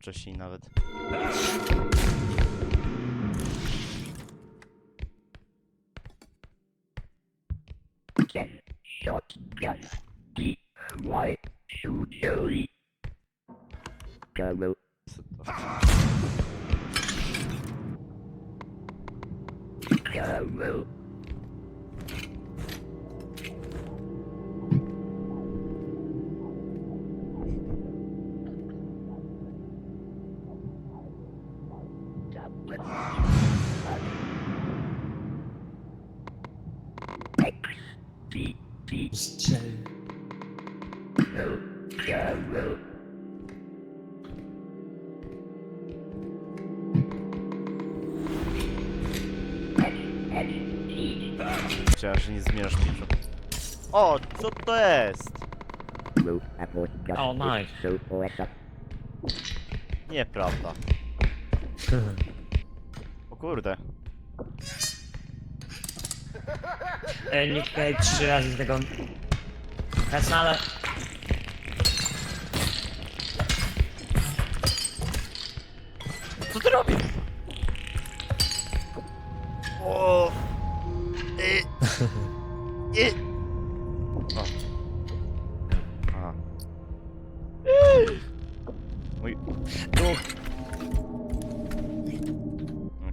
wcześniej nawet. Strzel. Chciała, że nie zmieniasz piczu. O, co to jest? O, nice. Nieprawda. O kurde. E, nie klikaj trzy razy tego... Jasne, ale... Co ty robisz? O! I... I... O. Aha. Mój... Duch!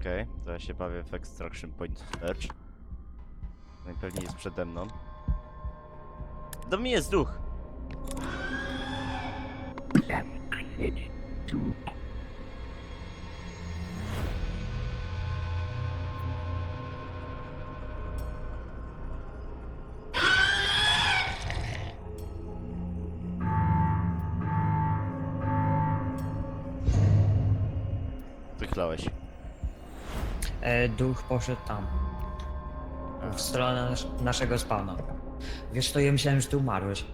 Okej, to ja się bawię w Extraction Point. Najpewniej jest przede mną. Do mnie jest duch! Wychlałeś. E, duch poszedł tam. W stronę nas naszego spawna. Wiesz to ja myślałem, że ty umarłeś.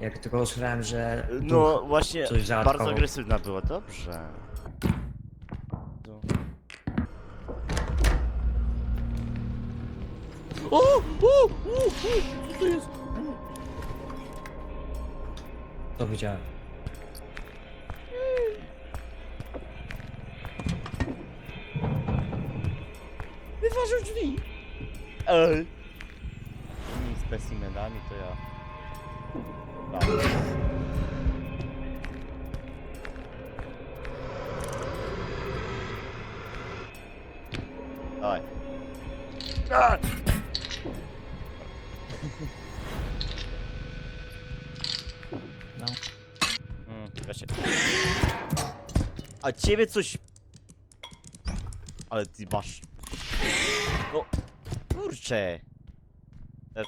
Jak tylko usłyszałem, że duch... No właśnie, coś bardzo agresywna była, dobrze. O! O! O! o, Co to jest? To widziałem. Ej! Tymi specimenami to ja... Dobra. Dawaj. A! No. Mm, weźcie. A ciebie coś... Ale ty masz... No... Kurczę... E...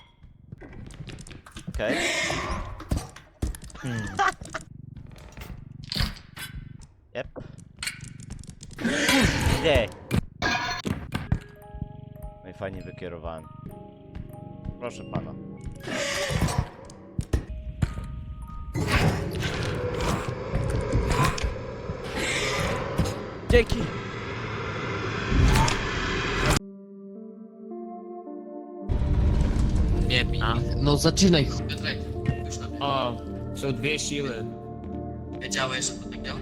Okej. Hmm. Yep. Kurde! No i. Proszę pana. Dzięki! Zaczynaj Piotrek. Już na O, są dwie siły. Wiedziałeś, że to tak działa?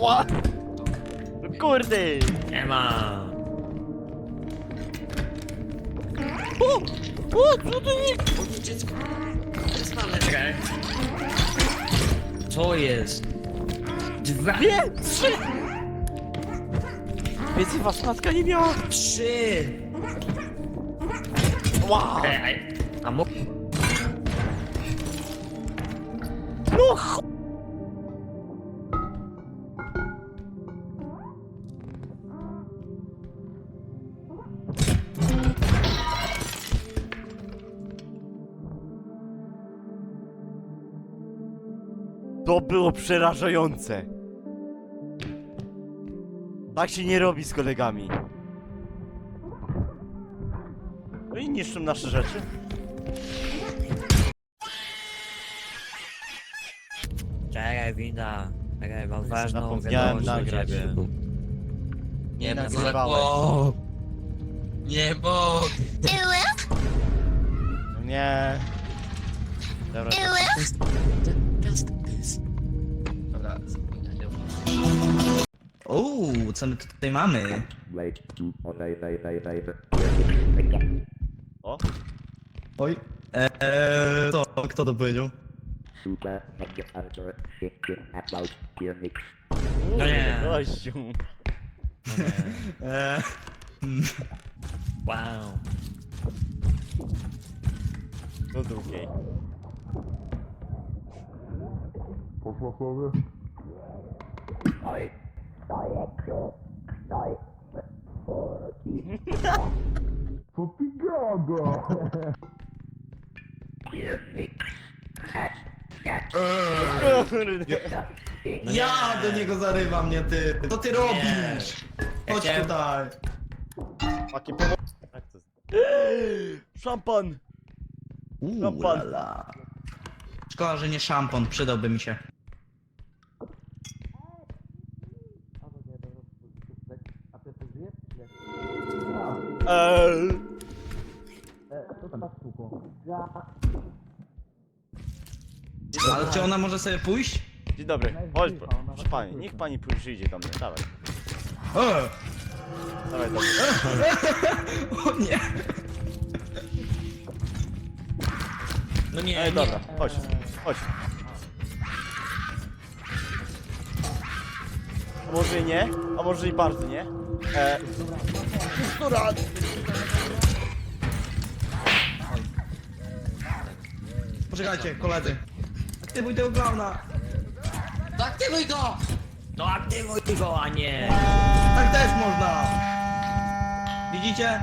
Ła! Kurde! Nie ma. O! O! Co to jest? O, dziecko. Czekaj. Co jest? Dwa, Dwie! Trzy! Więcej was matka nie miała! trzy. Wow! Ej, a mógł... No ch... było przerażające. Tak się nie robi z kolegami. No i niszczą nasze rzeczy. Czekaj, winda. Czekaj, mam ważną Zapomniałem wiadomość do nagrać. ciebie. Nie Nie nagrywałem. O, Nie mogę. Nie. Dobra, to- Dobra, Uuu, co my tutaj mamy? o. Oj. Eee, to, kto to powiedział? No nie. Gościu. Eee, Wow. Do drugiej. Ja do niego zarywam, nie ty. Co ty robisz? Chodź chciałem- tutaj. Takie pomo... Jak to jest? Szampan! Szkoda, że nie szampon, przydałby mi się. Eee. Ale czy ona może sobie pójść? Dzień dobry. Chodź, proszę pani. Niech pani przyjdzie do mnie. Dawaj. Eee, Dawaj mnie. o nie. No nie, Ej, nie. dobra. Chodź. Chodź. Może i nie? A może i bardzo nie? Eee. Która? Poczekajcie, koledzy. Aktywuj tego klauna. To aktywuj go! No aktywuj go, a nie. Tak też można. Widzicie?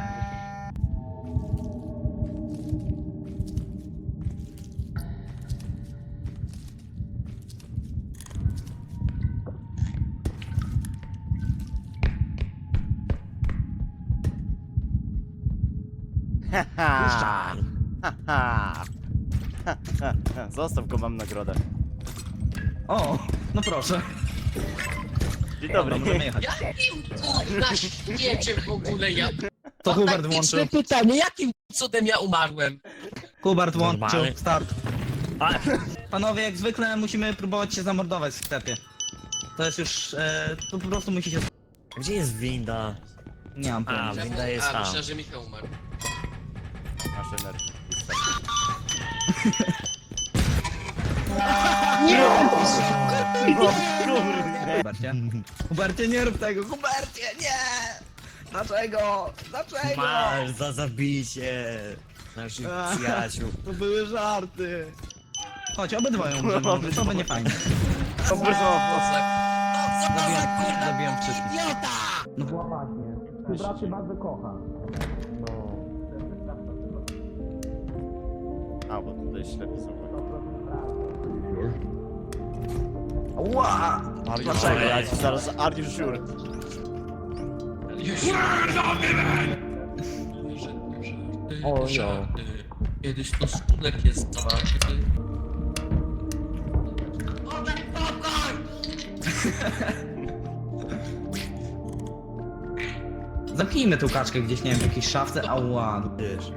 Haha. Haha. Zostaw go, mam nagrodę. O, no proszę. Dzień Dobra, dobry. możemy jechać. Jakim kurna świecie w ogóle ja... To Hubert taktyczne włączył. pytanie, jakim cudem ja umarłem? Hubert włączył. Normalny. Start. A, Panowie, jak zwykle musimy próbować się zamordować w sklepie. To jest już, e, to po prostu musi się... gdzie jest winda? Nie mam A, pojęcia. winda jest A, tam. myślę, że Michał umarł. Hubercie. Hubercie, nie rób tego! Hubercie, nie! Dlaczego? Dlaczego? Masz za zabicie naszych Ach. przyjaciół. To były żarty. Chodź, obydwoje umrzemy, to będzie fajnie. Co za... Co to za Zabiłem, kurna zabiłem wszystkich. idiota! No właśnie. Się bardzo kocha. A, bo tutaj ślepy są. Ła! Dlaczego? Ja ci zaraz... Are you sure? Już. O, Żarty. Kiedyś to szkółek jest kiedy... Oddaj pokój! Zamknijmy tą kaczkę gdzieś, nie wiem, w jakiejś szafce, ała, wiesz.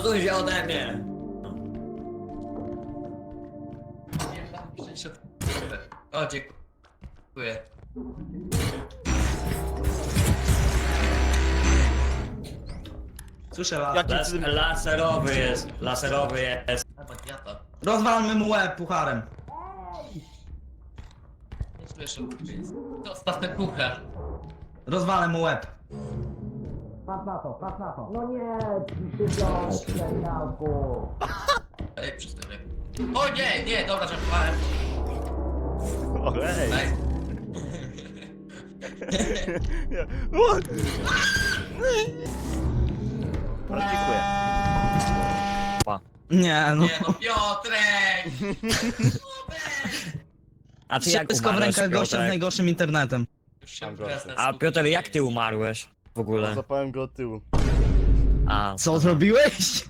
Odsuń się ode mnie! O, dziękuję. Słyszę las. Jakim Las cudem... laserowy jest, laserowy jest. Rozwalmy mu łeb pucharem. Nie słyszę, Zostaw tę kuchę. Rozwalę mu łeb. Patrz na to, patrz na to. No nie, Ej, przystępek. O nie, nie, dobra, żartowałem. Daj. Nie. O! Dziękuję. Nie, no. Nie no, Piotrek! A ty jak Wszystko w umarłeś, rękach gościa z Piotrek? najgorszym internetem. Już się Mam go. wracam. A Piotr, jak ty umarłeś w ogóle? Zapałem go od tyłu. A, Co zrobiłeś?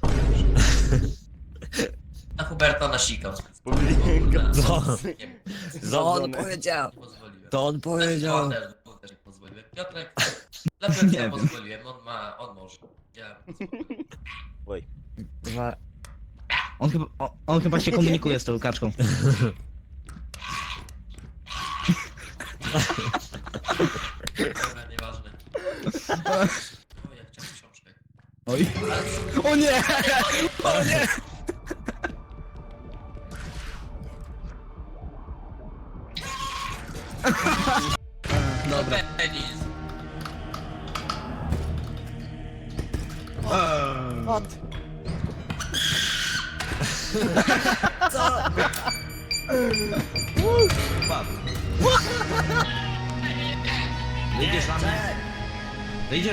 Huberta nasikał. Pomyliłem go. Co? Nie Co on powiedział? pozwoliłem. To on powiedział. Ja też, też nie pozwoliłem. Piotrek, Nie ja wiem. pozwoliłem? On ma, on może. Ja. Oj. Dwa... On chyba, o- on chyba się komunikuje z tą kaczką. Dobra, nieważne. O, ja chciałem książkę. Oj. O nie! O nie!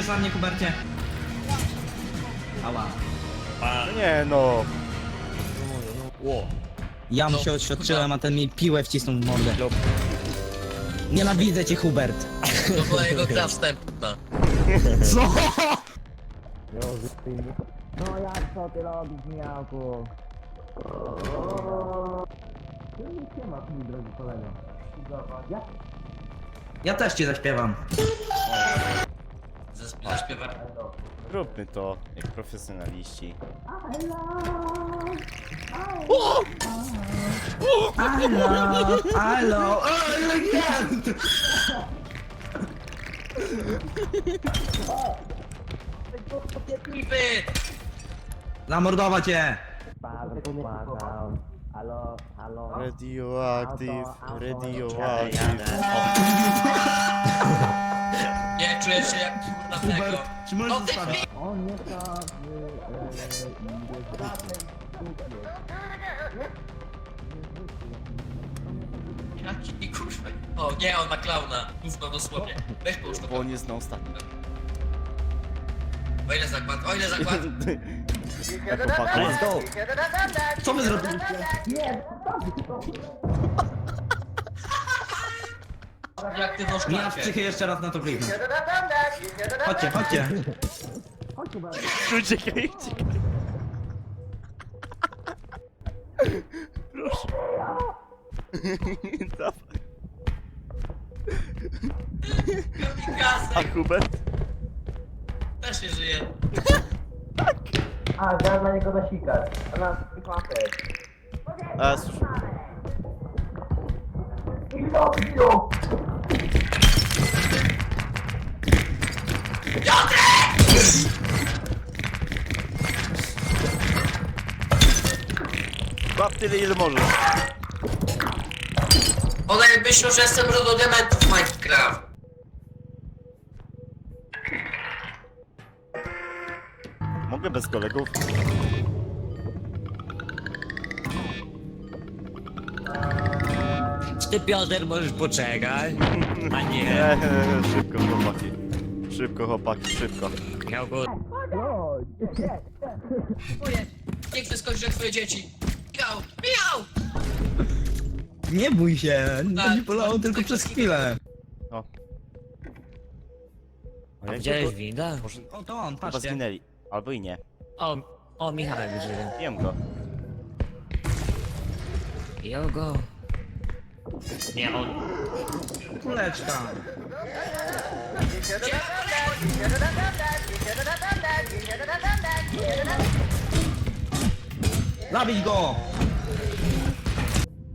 Wyjdziesz na mnie, Hubercie? Ała. No nie no. Ło. Ja mu No, się oświadczyłem, a ten mi piłę wcisnął w mordę. Nienawidzę cię, Hubert. To była jego gra wstępna. Co? No jak co ty robisz, miałku? Ja też cię zaśpiewam. Zesp- Zaśpiewa. Róbmy to jak profesjonaliści. Halo, halo, elegant! Klipy! Zamordować cię! Radioactive, radioactive. Nie, czuję się jak kurna tego. Hubert, czy możesz No ty zostawić? Jaki kurwa. O nie, on ma klauna. Gówno dosłownie. Weź połóż to. Bo on jest na ostatnim. O ile zakład, o ile zakład. Tak chłopaku. Let's go! Co wy zrobiliście? Jak ty psychy jeszcze raz na to kliknę. Chodźcie, chodźcie. Uciekaj, uciekaj. Proszę. Dawaj. A Kasek Hubert? też nie żyje. A, zaraz na niego nasikać. A na klapek. A, słyszę. Łap tyle ile możesz. Ona myślą, że jestem rododementów w Minecraft. Mogę bez kolegów? Ty Piotr możesz poczekać? A nie. Nie, szybko chłopaki. Szybko chłopaki, szybko. Miał go... Moje. Nie chcę skończyć jak twoje dzieci. Miał, miał! Nie bój się, to Tak, nie bolało tylko przez chwilę. O. A widziałeś winda? Może O, to on, chyba patrzcie. zginęli. Albo i nie. O, o Michałek żyje. Jem go. Ją go. Nie, on... Kuleczka. Zabić go!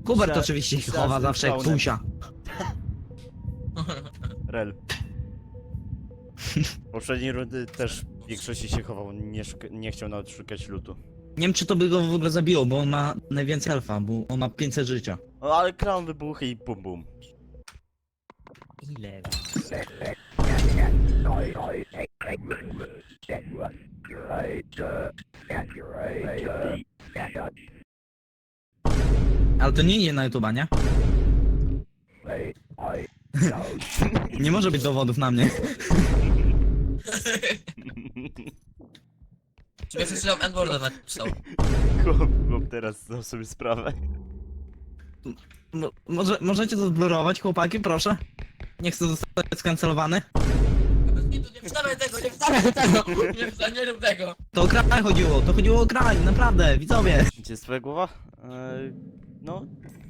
Hubert oczywiście się myślałem, chowa zawsze jak fusia. Rel. Poprzedniej rundy też w większości się chował, nie, szuka, nie chciał nawet szukać lutu. Nie wiem czy to by go w ogóle zabiło, bo on ma najwięcej alfa, bo on ma 500 życia. No ale crown wybuchy i bum bum. Ile? Ale to nie idzie na YouTube'a, nie? Nie może być dowodów na mnie. Czy ja przeczytałem N-Worda napisał. Chłop, chłop teraz zdał sobie sprawę. No, może, możecie to zblurować, chłopaki, proszę? Nie chcę zostać skancelowany. Nie, wstawaj tego, nie wstawaj tego! Nie, wsta- nie rób tego! To o kraj chodziło, to chodziło o kraj, naprawdę, widzowie. Gdzie jest twoja głowa? E, no,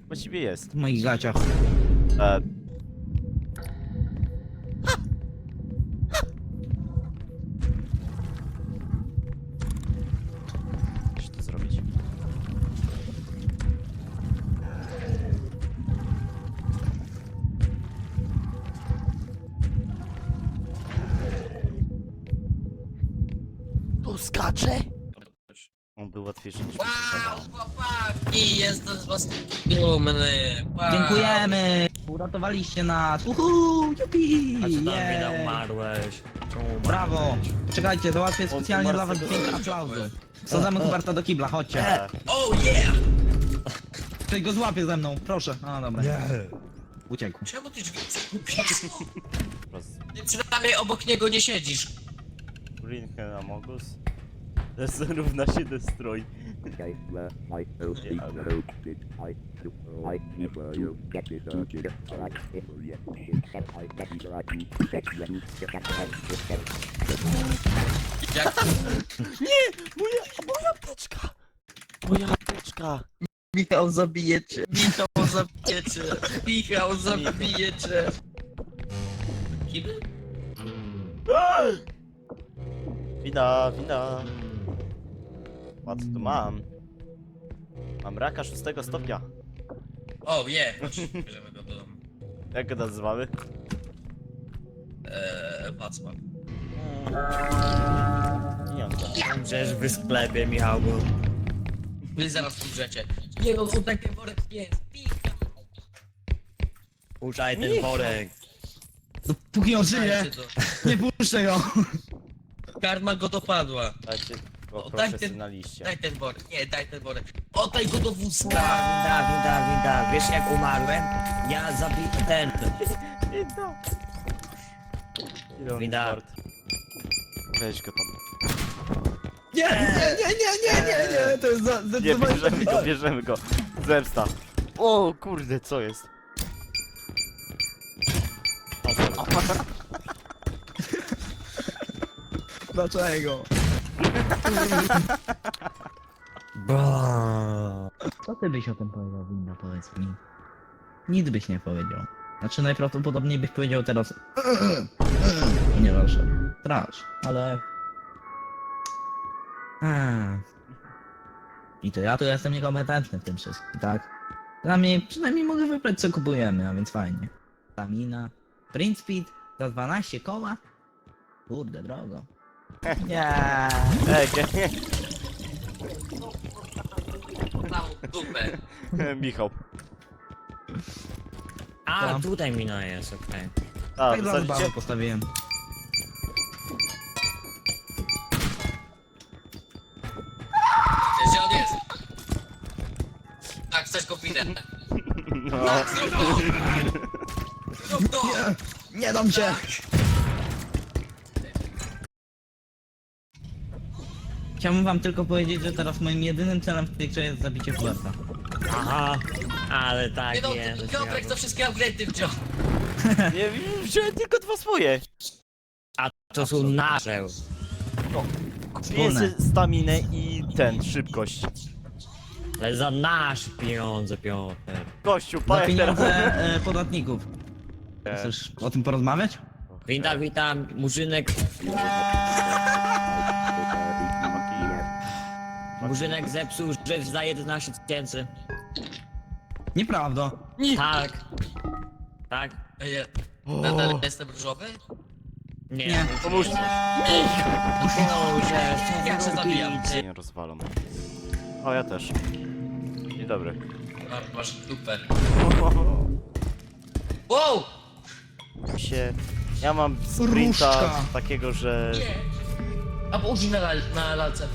właściwie jest. W moich gaciach. E, Skacze? On był łatwiejszy niż Wow, chłopaki, jestem z was dumny. Wow. Dziękujemy! Uratowaliście nas! Uhu! Jupi! A co tam Yeah. Winda umarłeś? Czemu umarłeś? Brawo! Czekajcie, załatwię specjalnie dla was piękny aplauzy. Wsadzamy Huberta do kibla, chodźcie. E, Oh yeah! Ktoś go złapie ze mną, proszę. A, dobra. Uciekł. Czemu ty drzwi roz... Ty przynajmniej obok niego nie siedzisz. Rinken Amogus. Jest równa się destroy. Okay, well, I will see did I do I never you get this get it right if you get I get it right you get ready get that get Jak Moja, moja apteczka! Moja apteczka! Michał zabije cię. Michał zabije cię. Michał zabije cię. Kibel? Wina, wina. A co tu mam? Mam raka szóstego stopnia. O, je! Chodź, bierzemy go do domu. Jak go nazywamy? Eee, Wacław. Nie mam go. Umrzesz w sklepie, Michałku. Wy zaraz umrzecie. Nie no, on taki worek jest. Michał! Puszczaj ten worek. Póki on żyje, Dajcie to. nie puszczę go. Karma go dopadła. Dajcie O, daj ten- profesjonaliście. Daj ten worek, nie, daj ten worek. Oddaj go do wózka! Winda, winda, winda. Wiesz jak umarłem? Ja zabiję ten. Winda! Ile on wart? Weź go tam. Nie, nie, nie, nie, nie, nie, nie, to jest za, Nie, zdecydowanie... bierzemy go, bierzemy go. Zemsta. O kurde, co jest? Dlaczego? Co ty byś o tym powiedział, winna, powiedz mi? Nic byś nie powiedział. Znaczy najprawdopodobniej byś powiedział teraz nie dalsze. Strasz, ale... Hmm. I to ja tu jestem niekompetentny w tym wszystkim, tak? Przynajmniej, przynajmniej mogę wybrać co kupujemy, a więc fajnie. Stamina. Print Speed za 12 koła? Kurde, drogo. Nie. Ej, Całą dupę. Michał. A, Tam. tutaj mina jest, okej. A, Tak dla wysadzicie? zabawy postawiłem. Gdzie on jest? Tak, chcesz go pinę. No. Tak, zrób to! Zrób to! Nie dam się! Chciałbym wam tylko powiedzieć, że teraz moim jedynym celem w tej grze jest zabicie Huberta. Aha, ale tak Nie no, jest. Piotrek to wszystkie upgrade'y wziął. Nie, wziąłem tylko dwa swoje. A to są nasze. Kupiłem sobie staminę i ten, szybkość. Ale za nasze pieniądze, Piotr. Za panie pieniądze e, podatników. Chcesz o tym porozmawiać? Witam, witam, Murzynek, Murzynek zepsuł rzecz za 11 tysięcy. Nieprawda. Tak. Tak? Ej, Nadal jestem różowy? Nie. Nie. Pomóżcie. Boże, Ja się zabijam. Nie rozwalą. O, ja też. Dzień dobry. A, masz dupę. Wow! się... Ja mam sprinta Różka. takiego, że... Nie! A bo użyj na, lal, na lalce.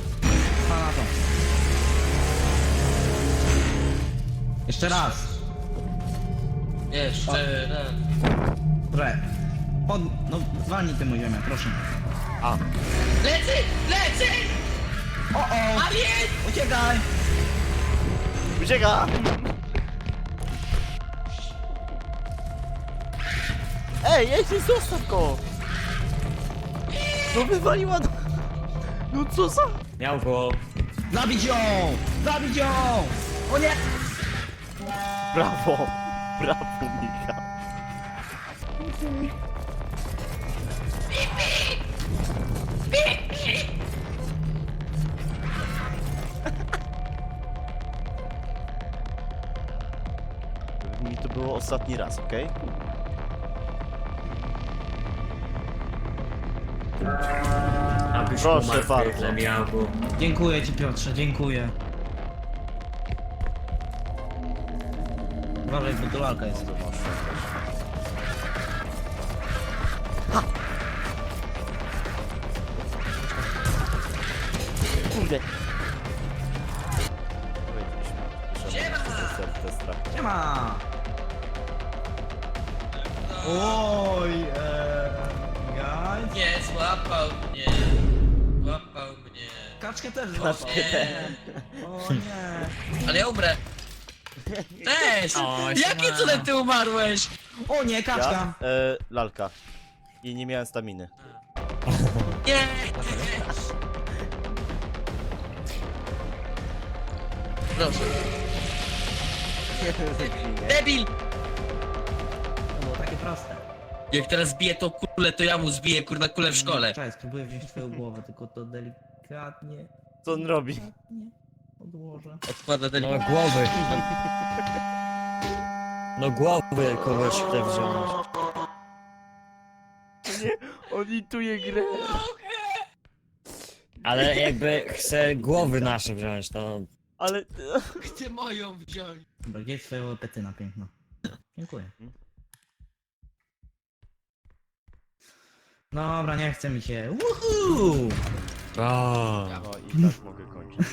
Pana to. Jeszcze raz. Jeszcze raz. Pre. Pod... No, zwalnij temu ziemię, proszę. A, Lecy! Lecy! O, o! Alien! Uciekaj! ucieka! Ej, ej, ty zostaw go! No wywaliła do... No co za... Miał go. Zabić ją! Zabić ją! O nie! Brawo! Brawo! Żeby Mi to było ostatni raz, okej? Abyś Proszę bardzo. Miałku. Dziękuję ci Piotrze, dziękuję. Uważaj, bo tu lalka jest. Kurde! Siema! Nie ma! Oj, eee, guys. Nie, złapał mnie. Kaczkę też O złapał. nie. O nie. Ale ja umrę. Też! O, Jakie siema. cudem ty umarłeś? O nie, kaczka. Ja? E, lalka. I nie miałem staminy. Nie! Proszę. Debil! To było takie proste. Jak teraz zbiję tą kulę, to ja mu zbiję kurna kulę w szkole. Czekaj, spróbuję wziąć twoją głowę, tylko to delikatnie, Co on robi? delikatnie odłożę. Odkłada No delikatnie. głowy. No głowy kogoś chce wziąć. On ituje grę. Ale jakby chce głowy nasze wziąć, to... Ale... Chcę moją wziąć. Dobra, gdzie jest twoja petyna piękna? Dziękuję. Dobra, nie chce mi się. Woohoo! O, No i tak mogę kończyć.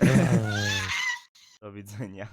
Do widzenia.